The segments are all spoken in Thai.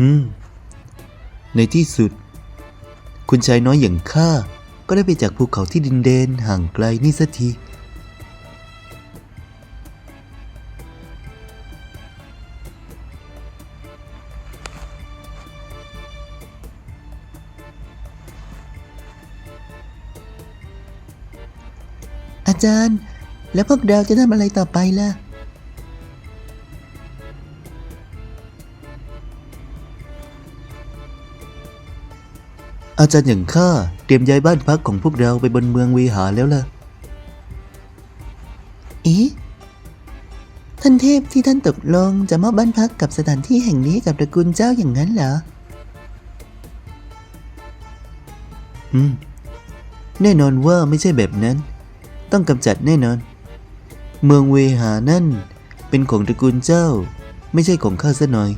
อืม ในที่สุด คุณชายน้อยอย่างข้า ก็ได้ไปจากภูเขาที่ดินเดนห่างไกลนี่สักที จารย์ แล้วพวกเราจะทำอะไรต่อไปล่ะ อาจารย์อย่างข้าเตรียมย้ายบ้านพักของพวกเราไปบนเมืองวีหาแล้วล่ะเอ๊ะท่านเทพที่ท่านตกลงจะมอบบ้านพักกับสถานที่แห่งนี้กับตระกูลเจ้าอย่างนั้นเหรอ อืม แน่นอนว่าไม่ใช่แบบนั้น ต้องกำจัดแน่นอน เมืองเวหานั่น เป็นของตระกูลเจ้า ไม่ใช่ของข้าซะหน่อย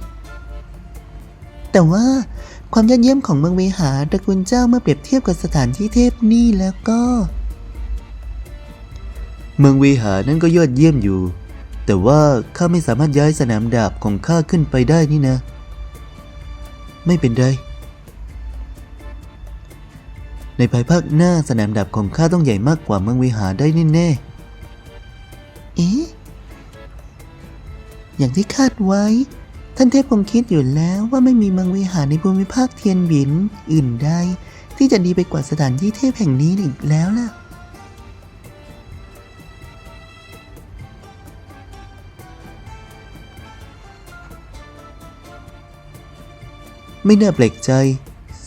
แต่ว่าความยอดเยี่ยมของเมืองเวหาตระกูลเจ้าเมื่อเปรียบเทียบกับสถานที่เทพนี่แล้วก็ เมืองเวหานั้นก็ยอดเยี่ยมอยู่ แต่ว่าข้าไม่สามารถย้ายสนามดาบของข้าขึ้นไปได้นี่นะ ไม่เป็นไร ในภายภาคหน้าสนามดาบของข้าต้องใหญ่มากกว่าเมืองเวหารได้แน่ๆเอ๊ะอย่างที่คาดไว้ ท่านเทพคงคิดอยู่แล้วว่าไม่มีเมืองวิหารในภูมิภาคเทียนหวินอื่นใดที่จะดีไปกว่าสถานที่เทพแห่งนี้อีกแล้วล่ะไม่น่าแปลกใจ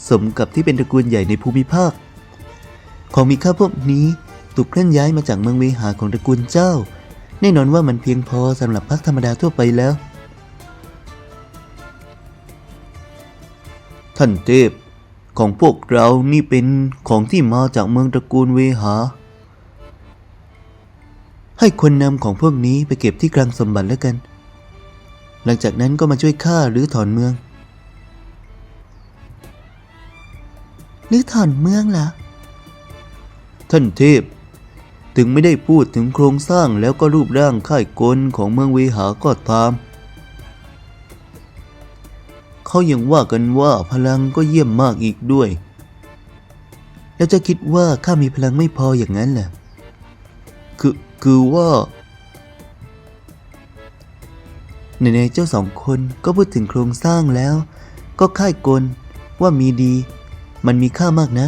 สมกับที่เป็นตระกูลใหญ่ในภูมิภาค ของมีค่าพวกนี้ถูกเคลื่อนย้ายมาจากเมืองเวหาของตระกูลเจ้า แน่นอนว่ามันเพียงพอสำหรับพักธรรมดาทั่วไปแล้ว ท่านเทพของพวกเรานี่เป็นของที่มาจากเมืองตระกูลเวหา ให้คนนำของพวกนี้ไปเก็บที่กลางสมบัติแล้วกัน หลังจากนั้นก็มาช่วยข้าหรือถอนเมือง หรือถอนเมืองเหรอท่านเทพ ถึงไม่ได้พูดถึงโครงสร้างแล้วก็รูปร่างค่ายกลของเมืองเวหาก็ตาม เขายังว่ากันว่าพลังก็เยี่ยมมากอีกด้วย แล้วจะคิดว่าข้ามีพลังไม่พออย่างนั้นเหรอคือคือว่าในๆเจ้าสองคนก็พูดถึงโครงสร้างแล้ว ก็ค่ายกลว่ามีดี มันมีค่ามากนะ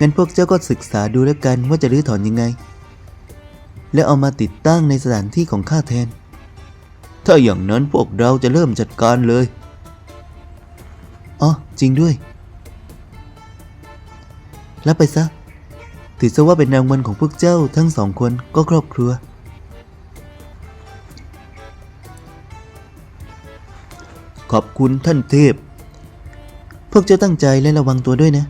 งั้นพวกเจ้าก็ศึกษาดูแล้วกันว่าจะรื้อถอนยังไง แล้วเอามาติดตั้งในสถานที่ของข้าแทน ถ้าอย่างนั้นพวกเราจะเริ่มจัดการเลยอ๋อจริงด้วยรับไปซะ ถือซะว่าเป็นรางวัลของพวกเจ้าทั้งสองคนก็ครอบครัว ขอบคุณท่านเทพ พวกเจ้าตั้งใจและระวังตัวด้วยนะ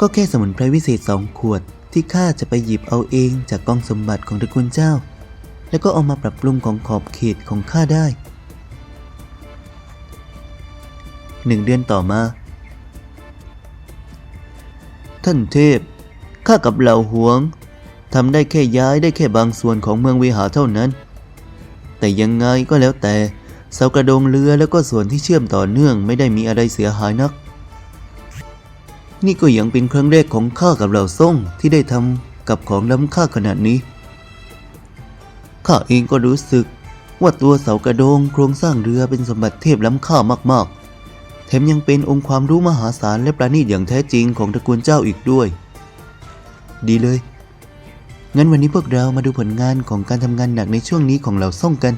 ก็แค่สมุนไพรวิเศษสองขวดที่ข้าจะไปหยิบเอาเองจากกองสมบัติของตระกูลเจ้า แล้วก็เอามาปรับปรุงของขอบเขตของข้าได้หนึ่งเดือนต่อมา ท่านเทพ ข้ากับเหล่าหวงทำได้แค่ย้ายได้แค่บางส่วนของเมืองวิหารเท่านั้น แต่ยังไงก็แล้วแต่ เสากระโดงเรือแล้วก็ส่วนที่เชื่อมต่อเนื่องไม่ได้มีอะไรเสียหายนัก นี่ก็ยังเป็นครั้งแรกของข้ากับเหล่าซ่งที่ได้ทำกับของล้ำค่าขนาดนี้ข้าเองก็รู้สึกว่าตัวเสากระโดงโครงสร้างเรือเป็นสมบัติเทพล้ำค่ามากๆ แถมยังเป็นองค์ความรู้มหาศาลและประณีตอย่างแท้จริงของตระกูลเจ้าอีกด้วย ดีเลย งั้นวันนี้พวกเรามาดูผลงานของการทำงานหนักในช่วงนี้ของเหล่าซ่งกัน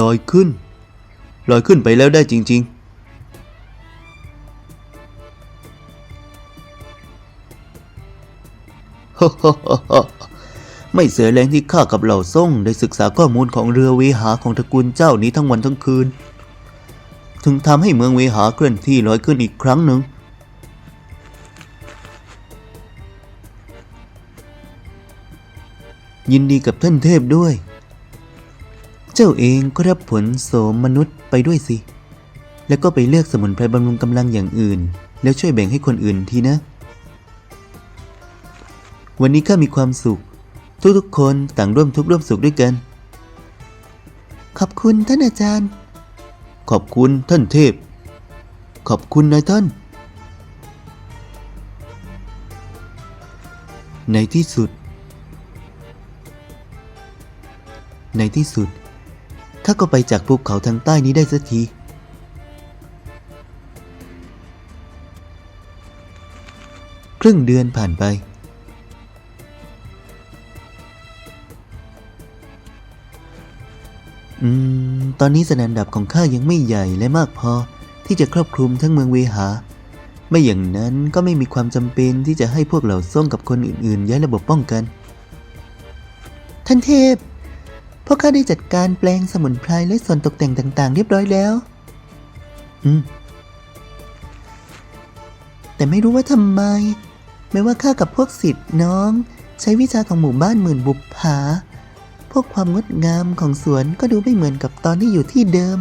ลอยขึ้น ลอยขึ้นไปแล้วได้จริงๆไม่เสียแรงที่ข้ากับเหล่าซ่งได้ศึกษาข้อมูลของเรือเวหาของตระกูลเจ้านี้ทั้งวันทั้งคืน ถึงทำให้เมืองเวหาเคลื่อนที่ลอยขึ้นอีกครั้งหนึ่งยินดีกับท่านเทพด้วย เจ้าเองก็รับผลโสมมนุษย์ไปด้วยสิ แล้วก็ไปเลือกสมุนไพรบำรุงกำลังอย่างอื่น แล้วช่วยแบ่งให้คนอื่นทีนะ วันนี้ข้ามีความสุข ทุกๆคนต่างร่วมทุกข์ร่วมสุขด้วยกัน ขอบคุณท่านอาจารย์ ขอบคุณท่านเทพ ขอบคุณนายท่าน ในที่สุด ในที่สุด ข้าก็ไปจากภูเขาทางใต้นี้ได้สักที ครึ่งเดือนผ่านไป อืม ตอนนี้สนามดับของข้ายังไม่ใหญ่และมากพอที่จะครอบคลุมทั้งเมืองเวหา ไม่อย่างนั้นก็ไม่มีความจำเป็นที่จะให้พวกเหล่าซ่งกับคนอื่นๆ ย้ายระบบป้องกัน ท่านเทพ พวกข้าได้จัดการแปลงสมุนไพรและส่วนตกแต่งต่าง ๆ เรียบร้อยแล้ว อืม แต่ไม่รู้ว่าทำไม ไม่ว่าข้ากับพวกสิทธิ์น้อง ใช้วิชาของหมู่บ้านหมื่นบุปผา พวกความงดงามของสวนก็ดูไม่เหมือนกับตอนที่อยู่ที่เดิม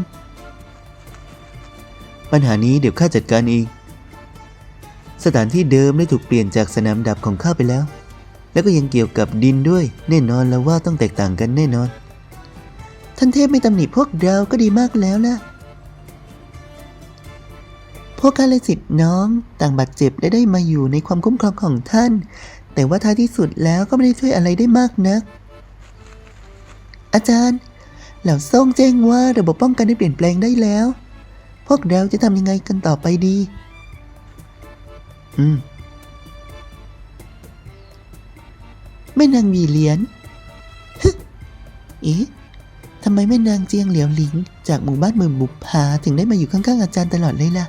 ปัญหานี้เดี๋ยวข้าจัดการเอง สถานที่เดิมได้ถูกเปลี่ยนจากสนามดับของข้าไปแล้วแล้วก็ยังเกี่ยวกับดินด้วย แน่นอนแล้วว่าต้องแตกต่างกันแน่นอน ท่านเทพไม่ตำหนิพวกเราก็ดีมากแล้วล่ะ พวกข้าและสิทธิ์น้องต่างบาดเจ็บและได้มาอยู่ในความคุ้มครองของท่าน แต่ว่าท้ายที่สุดแล้วก็ไม่ได้ช่วยอะไรได้มากนัก อาจารย์ เหล่าซ่งแจ้งว่าระบบป้องกันได้เปลี่ยนแปลงได้แล้ว พวกเราจะทำยังไงกันต่อไปดี อืมแม่นางวีเหรียญฮึเอ๊ะ ทำไมแม่นางเจียงเหลียวหลิง จากหมู่บ้านหมื่นบุปผาถึงได้มาอยู่ข้างๆอาจารย์ตลอดเลยล่ะ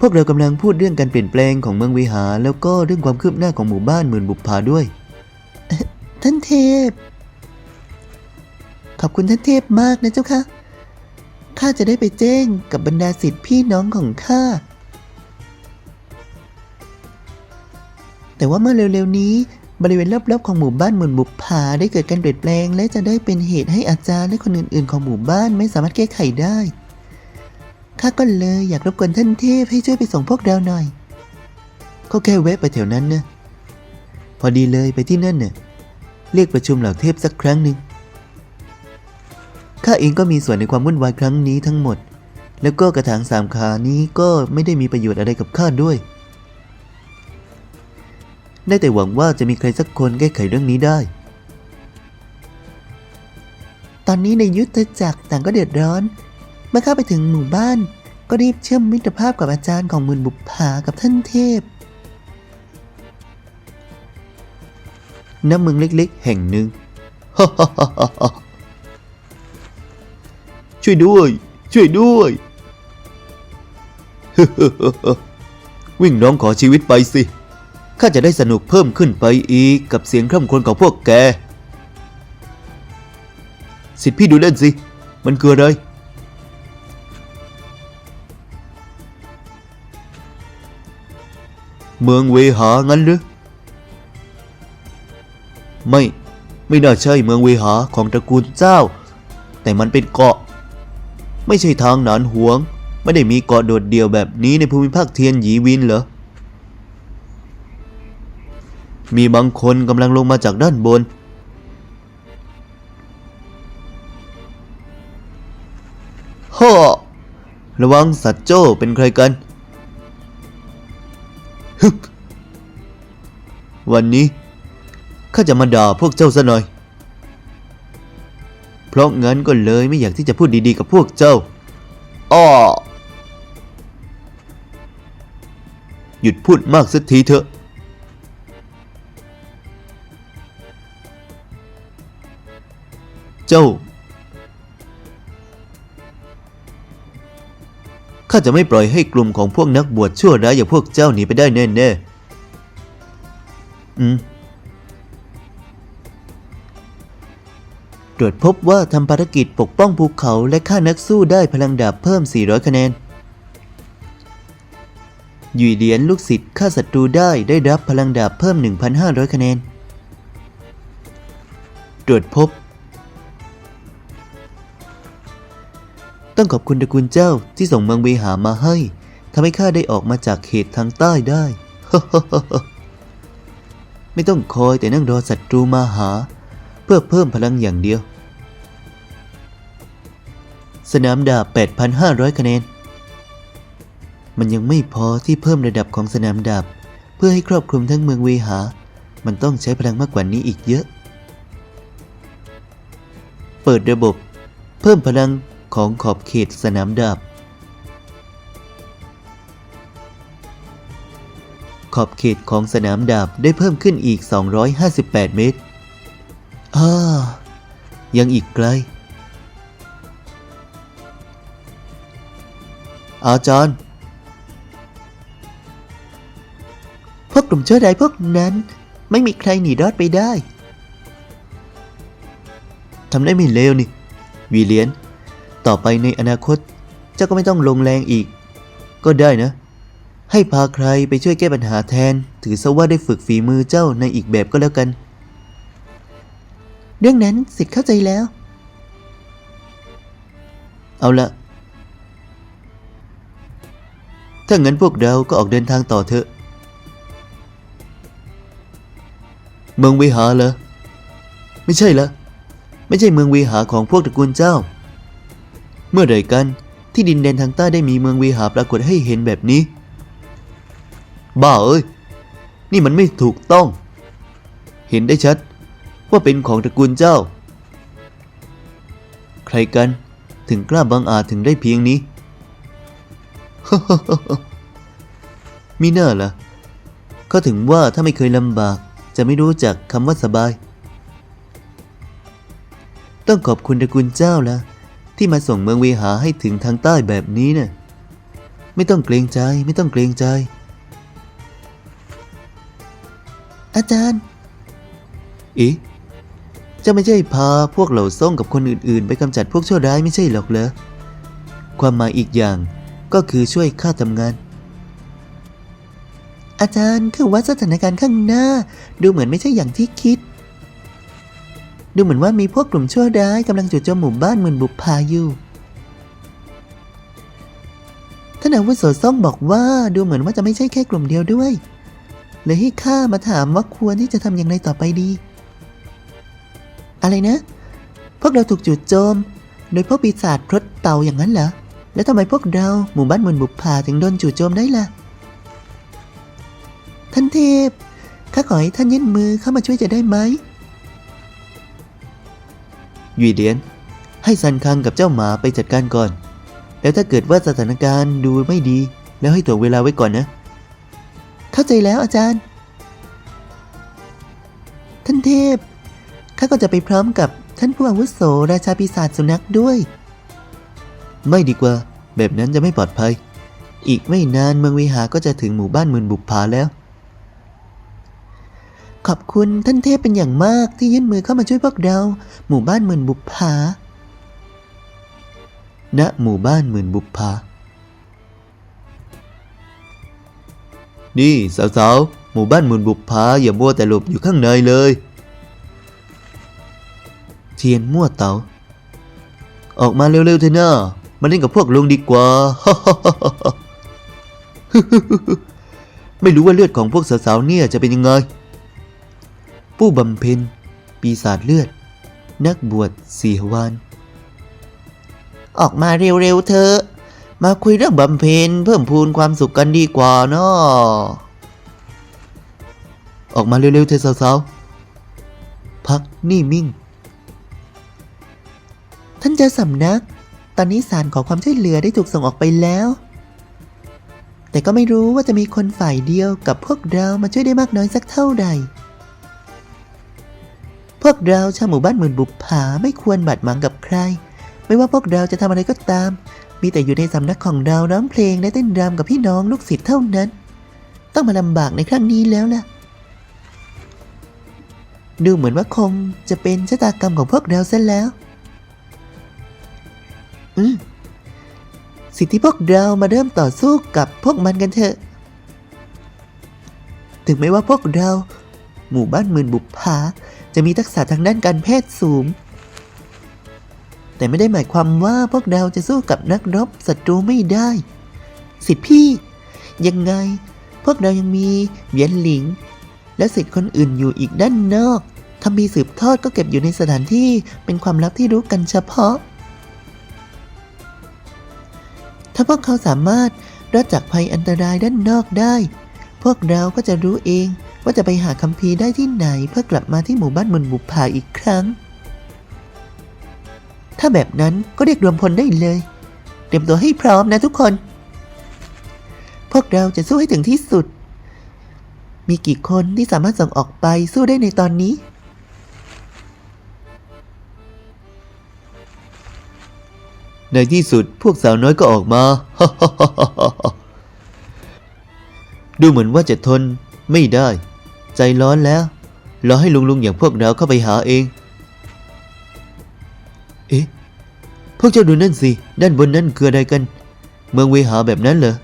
พวกเรากำลังพูดเรื่องการเปลี่ยนแปลงของเมืองวิหารแล้วก็เรื่องความคืบหน้าของหมู่บ้านหมื่นบุปผาด้วย ท่านเทพ ขอบคุณท่านเทพมากนะเจ้าค่ะข้าจะได้ไปแจ้งกับบรรดาสิทธิพี่น้องของข้าแต่ว่าเมื่อเร็วๆนี้ บริเวณรอบๆของหมู่บ้านหมุนบุปผาได้เกิดการเปลี่ยนแปลง และจะได้เป็นเหตุให้อาจารย์และคนอื่น ๆ ของหมู่บ้านไม่สามารถแก้ไขได้ข้าก็เลยอยากรบกวนท่านเทพให้ช่วยไปส่งพวกเราหน่อย ก็แค่แวะไปแถวนั้นนะพอดีเลยไปที่นั่นเน่ะเรียกประชุมเหล่าเทพสักครั้งหนึ่งข้าเองก็มีส่วนในความวุ่นวายครั้งนี้ทั้งหมด แล้วก็กระถางสามขานี้ก็ไม่ได้มีประโยชน์อะไรกับข้าด้วย ได้แต่หวังว่าจะมีใครสักคนแก้ไขเรื่องนี้ได้ ตอนนี้ในยุทธจักรต่างก็เดือดร้อน เมื่อเข้าไปถึงหมู่บ้าน ก็รีบเชื่อมมิตรภาพกับอาจารย์ของหมื่นบุปผากับท่านเทพณเมืองเล็กๆ แห่งหนึ่งช่วยด้วย ช่วยด้วยวิ่งน้องขอชีวิตไปสิ ข้าจะได้สนุกเพิ่มขึ้นไปอีกกับเสียงคร่ำครวญของพวกแก สิทธิพี่ดูเล่นสิ มันคืออะไร เมืองเวหางั้นหรือ ไม่ ไม่น่าใช่เมืองเวหาของตระกูลเจ้า แต่มันเป็นเกาะ ไม่ใช่ทางหนานหวง ไม่ได้มีเกาะโดดเดี่ยวแบบนี้ในภูมิภาคเทียนหยีวินเหรอ มีบางคนกำลังลงมาจากด้านบน ฮ่อระวังสัตว์โจ้เป็นใครกัน ฮึบวันนี้ ข้าจะมาด่าพวกเจ้าซะหน่อย เพราะงั้นก็เลยไม่อยากที่จะพูดดีๆกับพวกเจ้า อ้อ หยุดพูดมากสักทีเถอะ เจ้า ข้าจะไม่ปล่อยให้กลุ่มของพวกนักบวชชั่วร้ายอย่างพวกเจ้าหนีไปได้แน่ๆ อืมตรวจพบว่าทำภารกิจปกป้องภูเขาและฆ่านักสู้ได้พลังดาบเพิ่ม 400 คะแนนหยุยเหรียญลูกศิษย์ฆ่าศัตรูได้ได้รับพลังดาบเพิ่ม 1,500 คะแนน ตรวจพบ ต้องขอบคุณตระกูลเจ้าที่ส่งเมืองเวหามาให้ทำให้ข้าได้ออกมาจากเขตทางใต้ได้ ไม่ต้องคอยแต่นั่งรอศัตรูมาหา เพื่อเพิ่มพลังอย่างเดียว สนามดาบ 8,500 คะแนน มันยังไม่พอที่เพิ่มระดับของสนามดาบ เพื่อให้ครอบคลุมทั้งเมืองเวหา มันต้องใช้พลังมากกว่านี้อีกเยอะ เปิดระบบ เพิ่มพลัง ของขอบเขตสนามดาบ ขอบเขตของสนามดาบได้เพิ่มขึ้นอีก 258 เมตรอ่ายังอีกไกล อาจารย์ พวกกลุ่มชั่วร้ายพวกนั้นไม่มีใครหนีรอดไปได้ ทำได้ไม่เลวนี่ วีเลียน ต่อไปในอนาคต เจ้าก็ไม่ต้องลงแรงอีก ก็ได้นะ ให้พาใครไปช่วยแก้ปัญหาแทน ถือซะว่าได้ฝึกฝีมือเจ้าในอีกแบบก็แล้วกัน เรื่องนั้นสิทธิ์เข้าใจแล้ว เอาละถ้างั้นพวกเราก็ออกเดินทางต่อเถอะ เมืองวิหารเหรอ ไม่ใช่ละ ไม่ใช่เมืองวิหารของพวกตระกูลเจ้า เมื่อใดกันที่ดินแดนทางใต้ได้มีเมืองวิหาปรากฏให้เห็นแบบนี้ บ้าเอ้ย นี่มันไม่ถูกต้อง เห็นได้ชัด ว่าเป็นของตระกูลเจ้า ใครกันถึงกล้าบังอาจถึงได้เพียงนี้ มีหน้าล่ะเขาถึงว่าถ้าไม่เคยลำบากจะไม่รู้จักคำว่าสบาย ต้องขอบคุณตระกูลเจ้าละ ที่มาส่งเมืองเวหาให้ถึงทางใต้แบบนี้เนะ่ะไม่ต้องเกรงใจไม่ต้องเกรงใจ อาจารย์อ๊ะเจะไม่ใช่พาพวกเหล่าซ่งกับคนอื่นๆ ไปกำจัดพวกชั่วร้ายไม่ใช่หรอกเหรอความหมายอีกอย่างก็คือช่วยข้าทำงาน อาจารย์คือว่าสถานการณ์ข้างหน้า ดูเหมือนไม่ใช่อย่างที่คิด ดูเหมือนว่ามีพวกกลุ่มชั่วร้ายกำลังจู่โจมหมู่บ้านเมืองบุปผาอยู่ท่านอาวุโสซ่องบอกว่าดูเหมือนว่าจะไม่ใช่แค่กลุ่มเดียวด้วย เลยให้ข้ามาถามว่าควรที่จะทำอย่างไรต่อไปดี อะไรนะ พวกเราถูกจู่โจม โดยพวกปีศาจพรถเต่าอย่างนั้นเหรอ แล้วทำไมพวกเราหมู่บ้านเมืองบุปผาถึงโดนจู่โจมได้ล่ะ ท่านเทพข้าขอให้ท่านยื่นมือเข้ามาช่วยจะได้ไหม ยูเดียน ให้ซันคังกับเจ้าหมาไปจัดการก่อน แล้วถ้าเกิดว่าสถานการณ์ดูไม่ดี แล้วให้ถ่วงเวลาไว้ก่อนนะ เข้าใจแล้วอาจารย์ ท่านเทพ ข้าก็จะไปพร้อมกับท่านผู้อาวุโสราชาปีศาจสุนัขด้วย ไม่ดีกว่า แบบนั้นจะไม่ปลอดภัย อีกไม่นานเมืองวิหาก็จะถึงหมู่บ้านหมื่นบุปผาแล้ว ขอบคุณท่านเทพเป็นอย่างมากที่ยื่นมือเข้ามาช่วยพวกเรา หมู่บ้านหมื่นบุปผาณหมู่บ้านหมื่นบุปผานี่สาวๆหมู่บ้านหมื่นบุปผาอย่ามัวแต่หลบอยู่ข้างในเลย เทียนมั่วเตาออกมาเร็วๆเถอะนะมาเล่นกับพวกลุงดีกว่า ไม่รู้ว่าเลือดของพวกสาวๆเนี่ยจะเป็นยังไง ผู้บำเพ็ญ ปีศาจเลือด นักบวชสีหวานออกมาเร็วๆเถอะมาคุยเรื่องบำเพ็ญเพิ่มพูนความสุขกันดีกว่าเนาะออกมาเร็วๆเถอะสาวๆ พักนี่มิ่ง ท่านเจ้าสำนัก ตอนนี้สารขอความช่วยเหลือได้ถูกส่งออกไปแล้ว แต่ก็ไม่รู้ว่าจะมีคนฝ่ายเดียวกับพวกเรามาช่วยได้มากน้อยสักเท่าใด พวกเราชาวหมู่บ้านหมื่นบุปผาไม่ควรบาดหมางกับใคร ไม่ว่าพวกเราจะทำอะไรก็ตาม มีแต่อยู่ในสำนักของเราร้องเพลงและเต้นรำกับพี่น้องลูกศิษย์เท่านั้น ต้องมาลำบากในครั้งนี้แล้วล่ะ ดูเหมือนว่าคงจะเป็นชะตากรรมของพวกเราซะแล้ว อืมสิทธิพวกเรามาเริ่มต่อสู้กับพวกมันกันเถอะ ถึงแม้ว่าพวกเรา หมู่บ้านหมื่นบุปผา จะมีทักษะทางด้านการแพทย์สูง แต่ไม่ได้หมายความว่าพวกเราจะสู้กับนักรบศัตรูไม่ได้ สิทธิพี่ ยังไง พวกเรายังมีเหวียนหลิง และสิทธิ์คนอื่นอยู่อีกด้านนอกคำพีสืบทอดก็เก็บอยู่ในสถานที่เป็นความลับที่รู้กันเฉพาะ ถ้าพวกเขาสามารถรอดจากภัยอันตรายด้านนอกได้ พวกเราก็จะรู้เอง ว่าจะไปหาคัมภีร์ได้ที่ไหนเพื่อกลับมาที่หมู่บ้านมนบุปผาอีกครั้ง ถ้าแบบนั้นก็เรียกรวมพลได้เลย เตรียมตัวให้พร้อมนะทุกคน พวกเราจะสู้ให้ถึงที่สุด มีกี่คนที่สามารถส่งออกไปสู้ได้ในตอนนี้ ในที่สุดพวกสาวน้อยก็ออกมา ดูเหมือนว่าจะทนไม่ได้ ใจร้อนแล้วรอให้ลุงลุงๆอย่างพวกเราเข้าไปหาเอง เอ๊ะ พวกเจ้าดูนั่นสิ ด้านบนนั่นคืออะไรกัน เมืองเวหาแบบนั้นเหรอ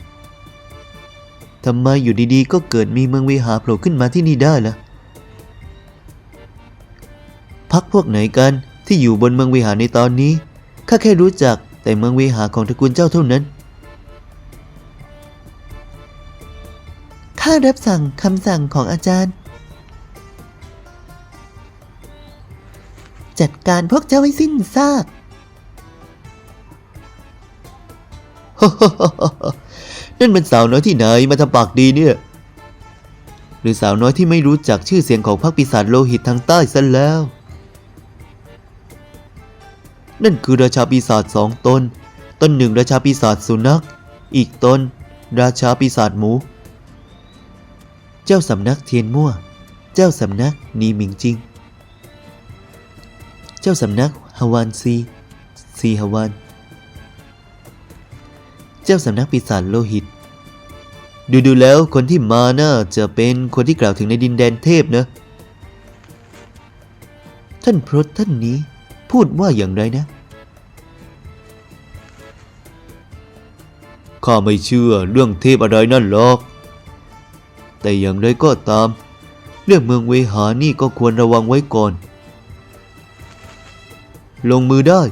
ทำไมอยู่ดีๆ ก็เกิดมีเมืองเวหาโผล่ขึ้นมาที่นี่ได้ล่ะ พักพวกไหนกันที่อยู่บนเมืองเวหาในตอนนี้ ข้าแค่รู้จักแต่เมืองเวหาของตระกูลเจ้าเท่านั้น ข้ารับสั่งคำสั่งของอาจารย์ จัดการพวกเจ้าให้สิ้นซากนั่นเป็นสาวน้อยที่ไหนมาทำปากดีเนี่ย หรือสาวน้อยที่ไม่รู้จักชื่อเสียงของพรรคปีศาจโลหิตทางใต้ซะแล้ว นั่นคือราชาปีศาจสองตน ตนหนึ่งราชาปีศาจสุนัข อีกตน ราชาปีศาจหมู เจ้าสำนักเทียนมั่ว เจ้าสำนักนีหมิงจิง เจ้าสำนักฮาวานซีซีฮาวาน เจ้าสำนักปีศาจโลหิต ดูดูแล้วคนที่มาน่าจะเป็นคนที่กล่าวถึงในดินแดนเทพนะ ท่านพรตท่านนี้พูดว่าอย่างไรนะ ข้าไม่เชื่อเรื่องเทพอะไรนั่นหรอก แต่อย่างไรก็ตาม เรื่องเมืองเวหานี่ก็ควรระวังไว้ก่อน ลงมือได้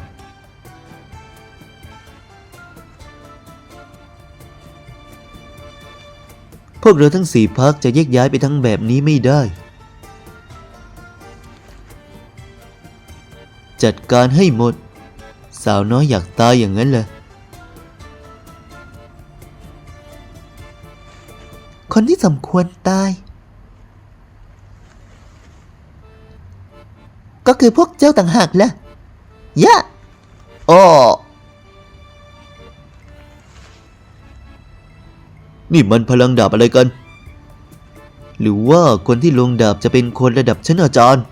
พวกเราทั้งสี่พักจะแยกย้ายไปทั้งแบบนี้ไม่ได้ จัดการให้หมด สาวน้อยอยากตายอย่างนั้นเลย คนที่สมควรตาย ก็คือพวกเจ้าต่างหากแหละยะอ้อนี่มันพลังดาบอะไรกัน หรือว่าคนที่ลงดาบจะเป็นคนระดับชั้นอาจารย์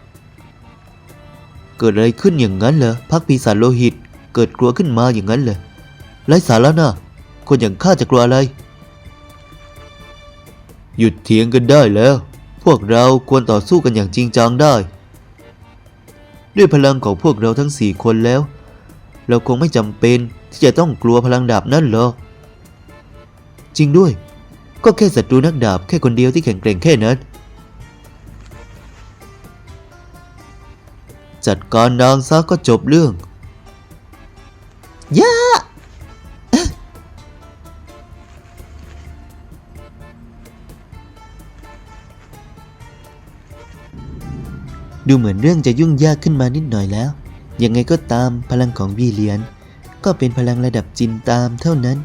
เกิดอะไรขึ้นอย่างนั้นเหรอพักปีศาจโลหิต เกิดกลัวขึ้นมาอย่างนั้นเหรอไร้สาระนะคนอย่างข้าจะกลัวอะไร หยุดเถียงกันได้แล้ว พวกเราควรต่อสู้กันอย่างจริงจังได้ ด้วยพลังของพวกเราทั้งสี่คนแล้ว เราคงไม่จำเป็นที่จะต้องกลัวพลังดาบนั่นหรอก จริงด้วย ก็แค่ศัตรูนักดาบแค่คนเดียวที่แข็งแกร่งแค่นั้น จัดการนางซะก็จบเรื่องยะ ดูเหมือนเรื่องจะยุ่งยากขึ้นมานิดหน่อยแล้ว ยังไงก็ตามพลังของวีเลียน ก็เป็นพลังระดับจินตามเท่านั้น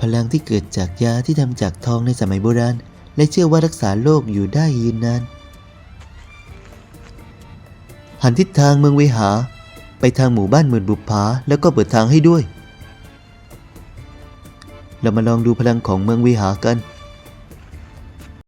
พลังที่เกิดจากยาที่ทำจากทองในสมัยโบราณ และเชื่อว่ารักษาโรคอยู่ได้ยืนนาน หันทิศทางเมืองเวหา ไปทางหมู่บ้านหมื่นบุปผาแล้วก็เปิดทางให้ด้วย เรามาลองดูพลังของเมืองเวหากัน